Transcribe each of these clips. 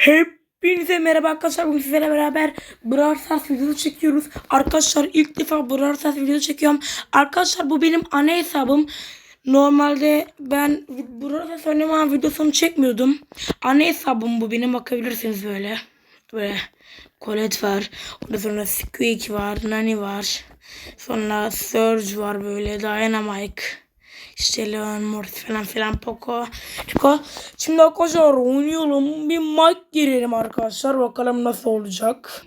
Hepinize merhaba arkadaşlar. Bugün sizlerle beraber Brawl Stars videosu çekiyoruz. Arkadaşlar ilk defa Brawl Stars videosu çekiyorum. Arkadaşlar bu benim ana hesabım. Normalde ben Brawl Stars oynamam videosunu çekmiyordum. Ana hesabım bu benim bakabilirsiniz böyle. Böyle Colette var. Ondan sonra Squeak var. Nani var. Sonra Surge var böyle. Dynamite. İşte Leon, Mortis falan filan Poco. Chico. Şimdi arkadaşlar oynayalım. Bir mic girelim arkadaşlar. Bakalım nasıl olacak.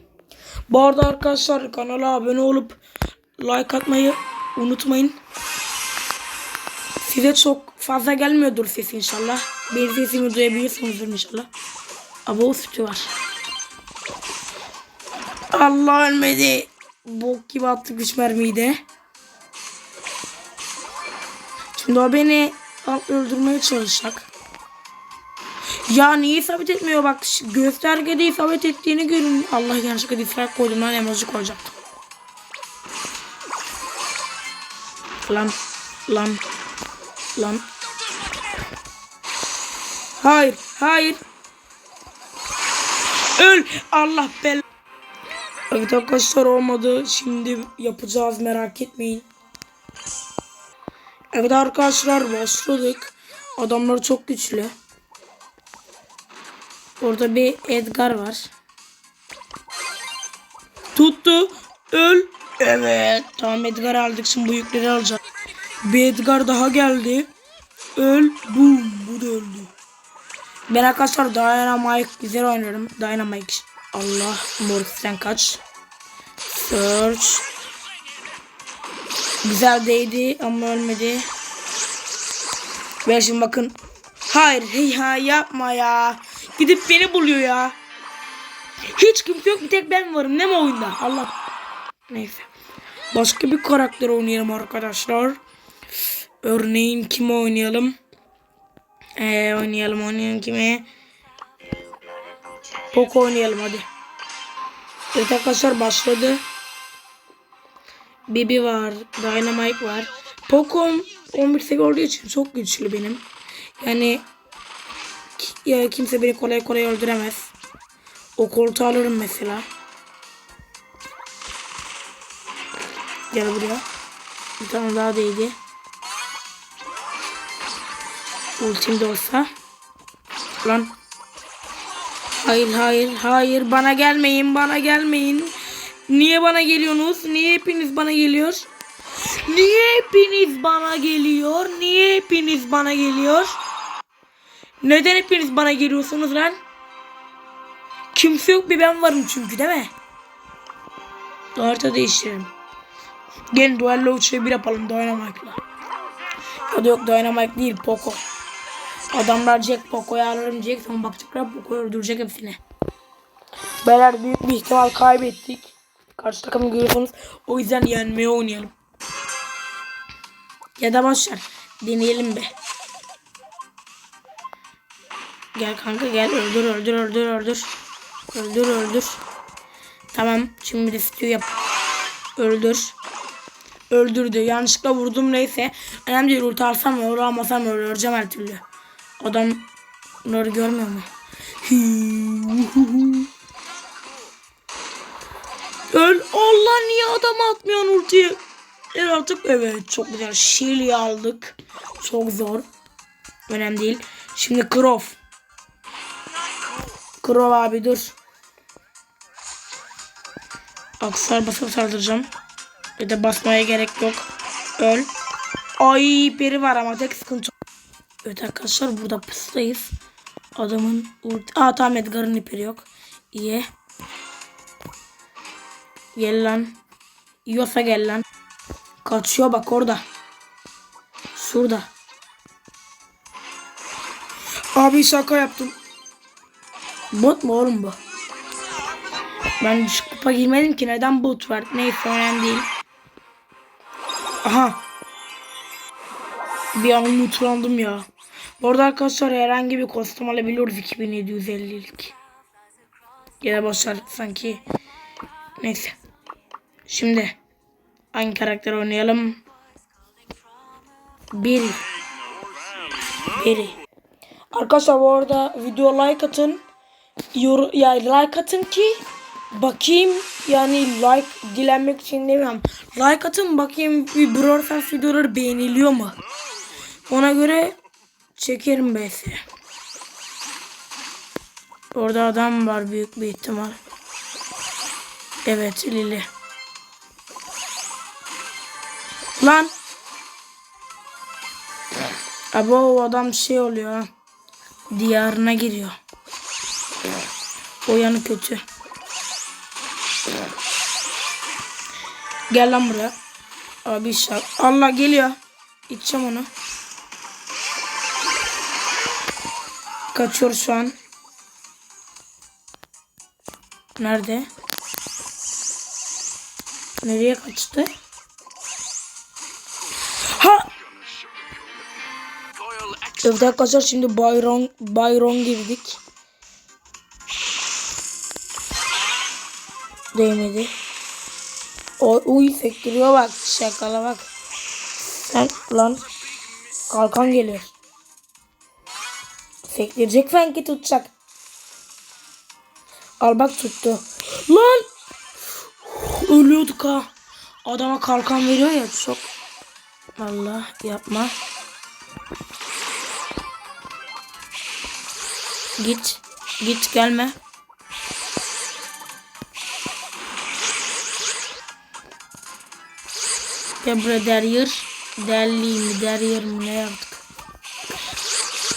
Bu arada arkadaşlar kanala abone olup like atmayı unutmayın. Size çok fazla gelmiyordur ses inşallah. Bir sesimi duyabiliyorsunuzdur inşallah. Abo sütü var. Allah ölmedi. Bok gibi attık üç mermiyi de. Şimdi o beni öldürmeye çalışacak. Ya niye isabet etmiyor bak göstergede isabet ettiğini görün. Allah yanlışlıkla dislike koydum lan emoji koyacaktım. Lan lan lan. Hayır hayır. Öl Allah bel. Evet arkadaşlar olmadı. Şimdi yapacağız merak etmeyin. Evet arkadaşlar başladık. Adamlar çok güçlü. Orada bir Edgar var. Tuttu. Öl. Evet. Tamam Edgar aldık. Şimdi bu yükleri alacağız. Bir Edgar daha geldi. Öl. Boom. Bu da öldü. Ben arkadaşlar Dynamite güzel oynuyorum. Dynamite. Allah. Mortis'ten kaç. Search. Güzel değdi ama ölmedi. Ve şimdi bakın. Hayır ya yapma ya. Gidip beni buluyor ya. Hiç kimse yok bir tek ben varım değil mi oyunda? Allah. Neyse. Başka bir karakter oynayalım arkadaşlar. Örneğin kimi oynayalım? Ee, oynayalım oynayalım kimi? Poco oynayalım hadi. Evet arkadaşlar başladı. Bibi var. Dynamite var. Poco'm 11 seviye olduğu için çok güçlü benim. Yani ya kimse beni kolay kolay öldüremez. O koltuğu alırım mesela. Gel buraya. Bir tane daha değdi. Ultim de olsa. Lan. Hayır hayır hayır bana gelmeyin bana gelmeyin. Niye bana geliyorsunuz? Niye hepiniz bana geliyor? Niye hepiniz bana geliyor? Niye hepiniz bana geliyor? Neden hepiniz bana geliyorsunuz lan? Kimse yok bir ben varım çünkü değil mi? Harita değiştirelim. Gelin duello uçuyor bir yapalım Dynamite'la. Ya da yok Dynamite değil Poco. Adamlar Jack Poco'yu alırım Jack sonra bakacaklar Poco'yu öldürecek hepsini. Beyler büyük bir ihtimal kaybettik. Karşı takımı görüyorsunuz. O yüzden yenmeye oynayalım. Ya da boşver. Deneyelim be. Gel kanka gel öldür öldür öldür öldür. Öldür öldür. Tamam şimdi de stew yap. Öldür. Öldürdü. Yanlışlıkla vurdum neyse. Önemli değil alsam mı almasam mı öleceğim her türlü. Adam bunları görmüyor mu? Öl. Allah niye adam atmıyorsun ultiyi? Evet artık evet çok güzel. Şili aldık. Çok zor. Önemli değil. Şimdi Croft. Croft abi dur. Aksar basıp saldıracağım. Ya da basmaya gerek yok. Öl. Ay biri var ama tek sıkıntı. Evet arkadaşlar burada pustayız. Adamın ulti... Aa tamam Edgar'ın iperi yok. İyi. Gel lan. Yiyorsa gel lan. Kaçıyor bak orada. Şurada. Abi şaka yaptım. Bot mu oğlum bu? Ben şu kupa girmedim ki neden bot var? Neyse önemli değil. Aha. Bir an umutlandım ya. Bu arada arkadaşlar herhangi bir kostüm alabiliyoruz 2750'lik. Ya da boşver sanki. Neyse. Şimdi hangi karakter oynayalım? Biri. Biri. Arkadaşlar bu arada video like atın. yor yani like atın ki bakayım yani like dilenmek için demiyorum. Like atın bakayım bir Stars videoları beğeniliyor mu? Ona göre çekerim BS. Orada adam var büyük bir ihtimal. Evet Lili. Lan. Abi o adam şey oluyor. Diyarına giriyor. O yanı kötü. Gel lan buraya. Abi şak. Allah geliyor. İçeceğim onu. Kaçıyor şu an. Nerede? Nereye kaçtı? Evet arkadaşlar şimdi Bayron Bayron girdik. Değmedi. O uy sektiriyor bak şakala bak. Sen lan kalkan geliyor. Sektirecek sanki tutacak. Al bak tuttu. Lan! Ölüyorduk ha. Adama kalkan veriyor ya çok. Allah yapma. Git. Git gelme. Gel buraya deryer. Derli mi deryer mi ne yaptık?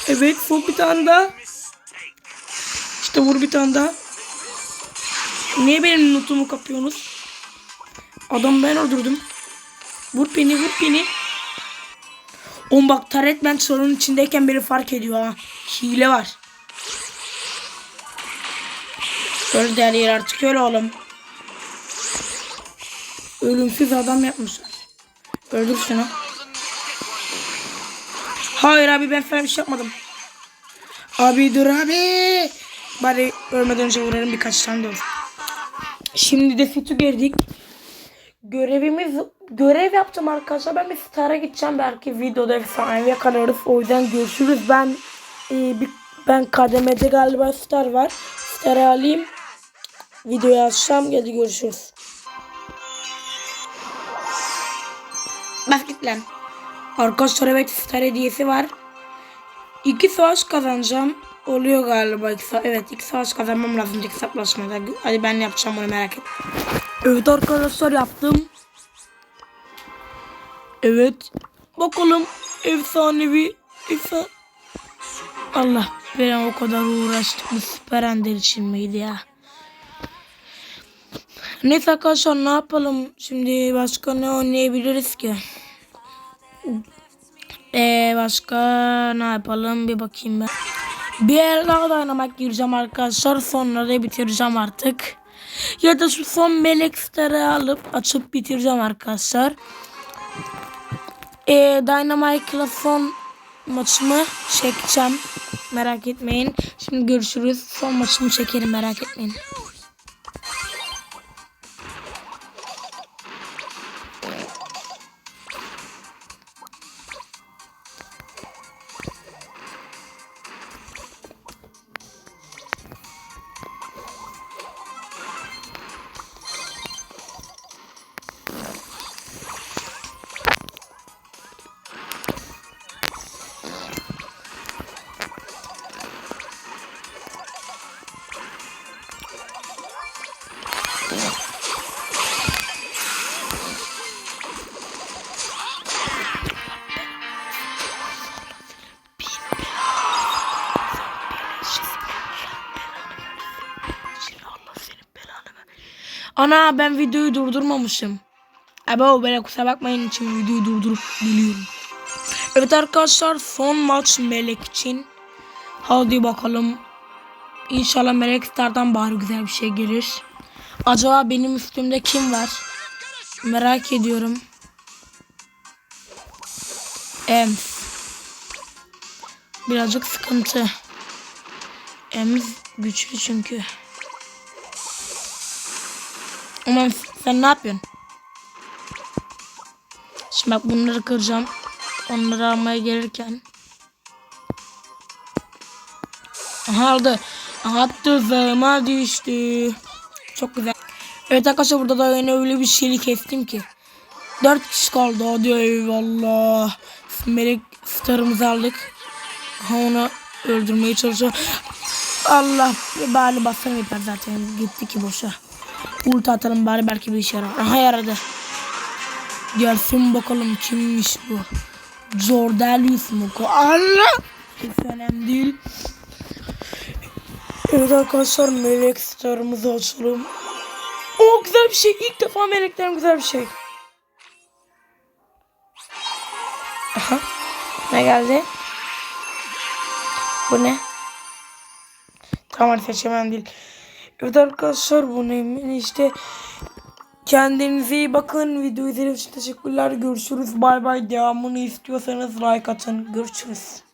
Evet vur bir tane daha. İşte vur bir tane daha. Niye benim notumu kapıyorsunuz? Adam ben öldürdüm. Vur beni vur beni. Oğlum bak taret ben sorunun içindeyken beni fark ediyor ha. Hile var. Öl der yer artık öyle oğlum. Ölümsüz adam yapmışlar. Öldür şunu. Hayır abi ben falan bir şey yapmadım. Abi dur abi. Bari ölmeden önce vurarım birkaç tane de olsun. Şimdi de Fitu girdik. Görevimiz görev yaptım arkadaşlar. Ben bir Star'a gideceğim belki videoda efsane yakalarız. O yüzden görüşürüz. Ben e, bir, ben kademede galiba Star var. Star'ı alayım. Videoyu açacağım. Geldi görüşürüz. Bak git lan. Arkadaşlar evet Star hediyesi var. İki savaş kazanacağım. Oluyor galiba. İki evet iki savaş kazanmam lazım hesaplaşmada. Hadi ben yapacağım onu merak et. Evet arkadaşlar yaptım. Evet. Bakalım efsanevi efsane. Allah ben o kadar uğraştık bu süper ender için miydi ya? Neyse arkadaşlar ne yapalım? Şimdi başka ne oynayabiliriz ki? Ee, başka ne yapalım bir bakayım ben. Bir yer daha oynamak gireceğim arkadaşlar. Sonra da bitireceğim artık. Ya da şu son melek starı alıp açıp bitireceğim arkadaşlar. Ee, Dynamite'la son maçımı çekeceğim. Merak etmeyin. Şimdi görüşürüz. Son maçımı çekerim merak etmeyin. Ana ben videoyu durdurmamışım. Abo böyle kusura bakmayın için videoyu durdurup biliyorum. Evet arkadaşlar son maç Melek için. Hadi bakalım. İnşallah Melek Star'dan bari güzel bir şey gelir. Acaba benim üstümde kim var? Merak ediyorum. Ems. Birazcık sıkıntı. Ems güçlü çünkü. Aman sen ne yapıyorsun? Şimdi bak bunları kıracağım. Onları almaya gelirken. Aha aldı. Aha tuzağıma düştü. Çok güzel. Evet arkadaşlar burada da yine öyle bir şeyli kestim ki. Dört kişi kaldı hadi eyvallah. Melek starımızı aldık. Ha onu öldürmeye çalışıyor. Allah bari bassana yeter zaten gitti ki boşa. Ulti atalım bari belki bir işe yarar. Aha yaradı. Gelsin bakalım kimmiş bu. Jordelius mu? Allah! Hiç önemli değil. Evet arkadaşlar melek starımızı açalım. O güzel bir şey. İlk defa meleklerim güzel bir şey. Aha. Ne geldi? Bu ne? Tamam seçemem değil. Evet arkadaşlar bu ne işte kendinize iyi bakın. Video izlediğiniz için teşekkürler. Görüşürüz. Bay bay. Devamını istiyorsanız like atın. Görüşürüz.